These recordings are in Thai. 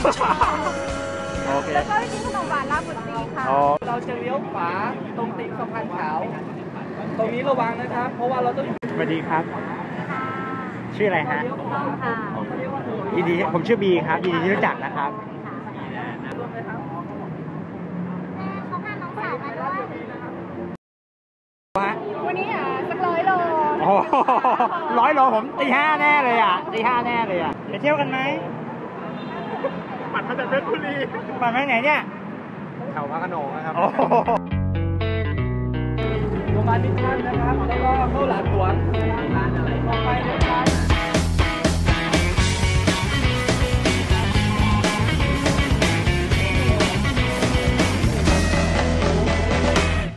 โอเค แล้วก็ไปกินขนมหวานลาบบุตรีค่ะ อ๋อ เราจะเลี้ยวขวาตรงตีนสะพานขาว ตรงนี้ระวังนะครับ เพราะว่าเราต้องสวัสดีครับ ชื่ออะไรฮะเลี้ยวขวาค่ะเขาเรียกว่าถนนยินดี ผมชื่อบีครับ ยินดีที่รู้จักนะครับรวมนะครับเขาพาน้องสาวมาด้วยฮะวันนี้อะสักร้อยโลโอ้โหร้อยโลผมตีห้าแน่เลยอะตีห้าแน่เลยอะไปเที่ยวกันไหม ปัดมาจากเพชรบุรีปัดมาไหนเนี่ยแถวพระโขนงนะครับโอ้โหโรงพยาบาลมิชชั่นนะครับ แล้วก็เข้าหลานหลวงร้านอะไรต่อไปนะครับ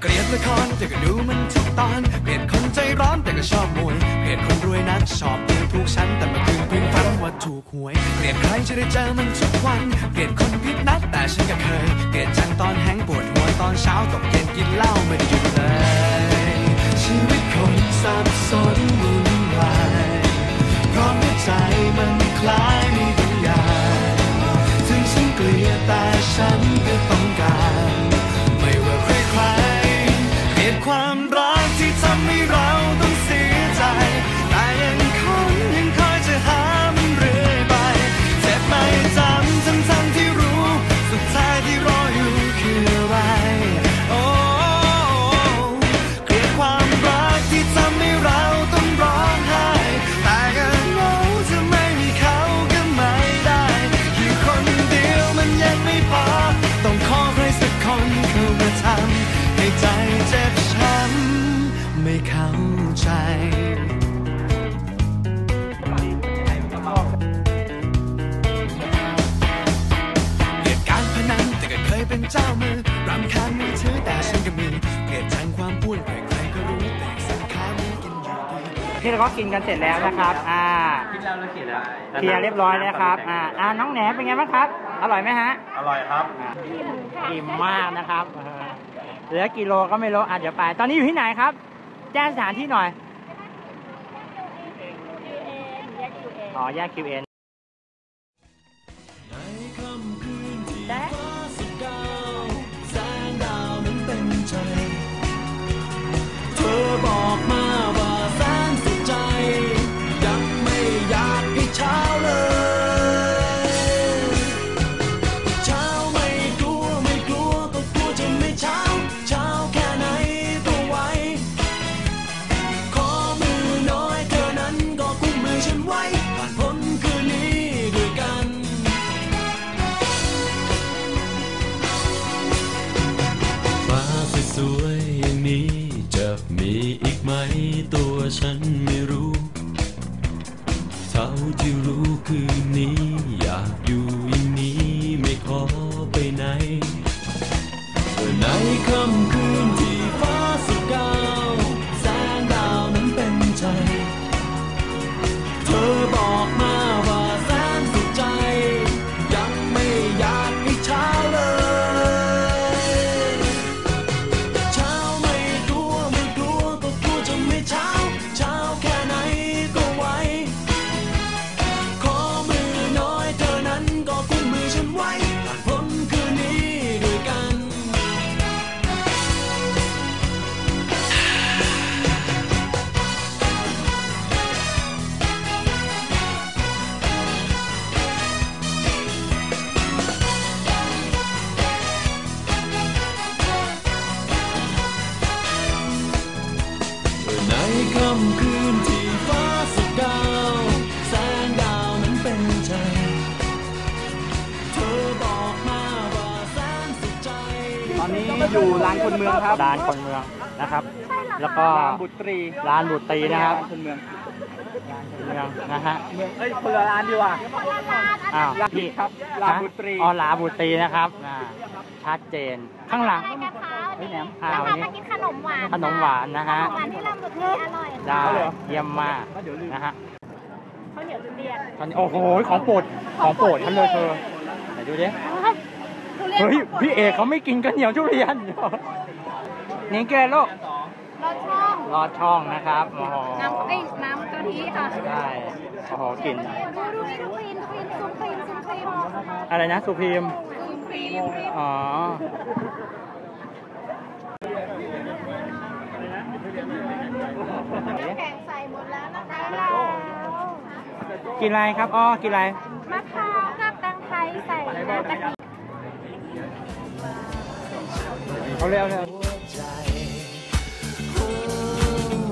เกลียดละครแต่ก็ดูมันทุกตอนเกลียดคนใจร้อนแต่ก็ชอบมวยเกลียดคนรวยนักชอบดูถูกฉันแต่มาคืนพื้นฝัน ว่าถูกหวย เกลียดใครจะได้เจอมันทุกวัน เกลียดคนผิดนัดแต่ฉันก็เคย เกลียดจังตอนแห้งปวดหัวตอนเช้าตกเย็นกินำไม่เข้าใจเกลียดการพนันแต่ก็เคยเป็นเจ้ามือรำคาญมือถือแต่ฉันก็มีเกลียดจังความป้วนใครๆก็รู้แต่สินค้าไม่กินอยู่ดีที่เราก็กินกันเสร็จแล้วนะครับ อ่าคิดแล้วแล้วเขียนแล้วเคลียร์เรียบร้อยแล้วครับ อ่าอ่าน้องแหนเป็นไงบ้างครับ อร่อยไหมฮะ อร่อยครับอิ่มมากนะครับเออเหลือกิโลก็ไม่รู้อะเดี๋ยวไป ตอนนี้อยู่ที่ไหนครับ แจ้งสถานที่หน่อย อ๋อ แยก QN ในค่ำคืนที่และ เท่าที่รู้คืนนี้ อยากอยู่อย่างนี้ไม่ขอไปไหนเมื่อในค่ำคืน อนนี้อยู่ลานคนเมืองครับร้านคนเมืองนะครับ แล้วก็ลานบุตรีร้านบุตรีนะครับลานคนเมืองเมืองนะฮะเมืองเอ้ยคนละร้านดีกว่าอ้าวร้านพี่ครับร้านบุตรีอ๋อลาบุตรีนะครับอ่าชัดเจนข้างหลังไปกันคะเฮ้ยแหนมเราอ่าวันพานี้มากินขนมหวานขนมหวานนะฮะขนมหวานที่ลำบุตรีอร่อยได้เอาเหรอเยี่ยมมากนะฮะข้าวเหนียวทุเรียนตอนนี้โอ้โหของโปรดของโปรดฉันเลยเธอไหนดูดิทุ เรียนเฮ้ยพี่เอกเขาไม่กินกันเหนียวทุเรียนนี่แกโลกรสช่องรอดช่องนะครับโอ้โหน้ำเอ้ยน้ำกะทิค่ะได้โอ้โหกลิ่นดูดูนี่ดูครีมดูครีมซุปครีมซุปครีมอะไรนะสุพีมอ๋อแข็งใส่หมดแล้วนะคะเรากินอะไรครับอ้อกินอะไร มะพร้าวกับตังไทยใส่น้ำกะทิ เอาเร็วเร็วหัวใจโอ้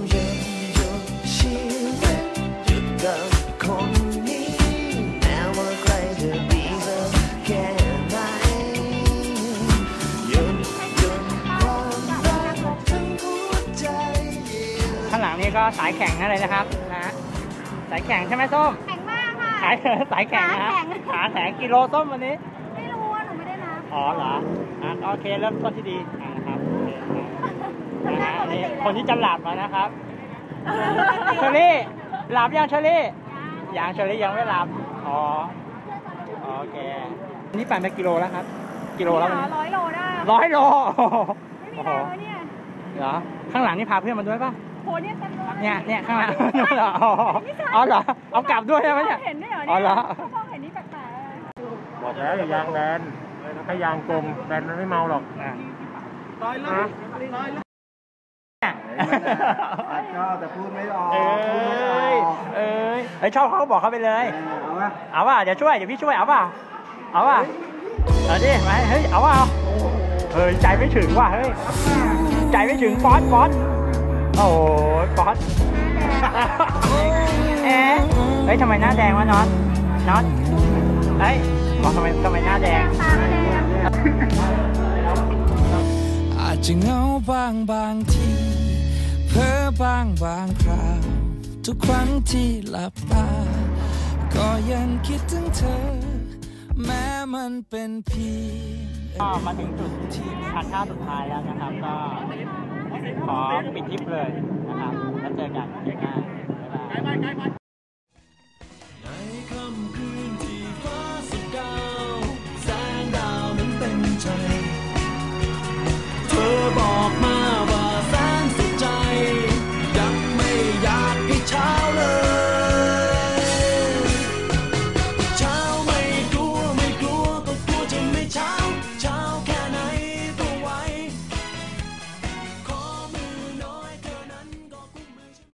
เย็นหยุดชีวิตหยุดกับคนนี้แม้ว่าใครจะดีสักแค่ไหนหยุดหยุดความรักทั้งหัวใจข้างหลังนี่ก็สายแข่งนั่นเลยนะครับนะฮะสายแข่งใช่ไหมส้มแข็งมากค่ะ สายสายแข่งนะฮะขาแข็งขาแข็งกิโลส้มวันนี้ ไม่รู้ว่าหนูไม่ได้นับอ๋อเหรออะโอเคเริ่มต้นที่ดีอะนะครับโอเค ครับนะฮะอันนี่คนที่จะหลับมานะครับ เชอรี่ หลับยังเชอรี่ยังเชอรี่ยังไม่หลับ อ๋อ โอเค นี่ปั่นไปกิโลแล้วครับ กิโลแล้ววันนี้ร้อยโลได้ร้อยโล ไม่มีโอ้โหทางแล้วเนี่ยเหรอ ข้างหลังนี่พาเพื่อนมาด้วยป่ะโหเนี่ยเต็มเลยเนี่ยเนี่ยข้างหลังเหรออ๋ออ๋อเหรอ เอากลับด้วยใช่ไหมเนี่ย เห็นด้วยเหรออ๋อเหรอเขามองเห็นนี่แปลกๆเลยบอกแล้วอย่ายางแบนถ้ายางกลมแบนมันไม่เมาหรอกอะ ชอบแต่พูดไม่ออกเอ้ยเอ้ยเอ้ยชอบเขาก็บอกเขาไปเลย เอาวะเอาป่ะเดี๋ยวช่วยเดี๋ยวพี่ช่วยเอาป่ะเอาป่ะเอาดิไปเฮ้ยเอาป่ะเอาเฮ้ยใจไม่ถึงว่ะเฮ้ยใจไม่ถึงฟอสฟอสโอ้ยฟอสเอ๊ะเฮ้ยทำไมหน้าแดงวะน็อตน็อตเฮ้ยบอกทำไมทำไมหน้าแดงตาแดงอา จะเงาบางบางทีเพ้อบางบางคราว ทุกครั้งที่หลับตา ก็ยังคิดถึงเธอ แม้มันเป็นเพียง ก็มาถึงจุดที่ทานข้าวสุดท้ายแล้วนะครับ ก็ขอปิดทริปเลยนะครับ แล้วเจอกันเดือนหน้าบ๊ายบาย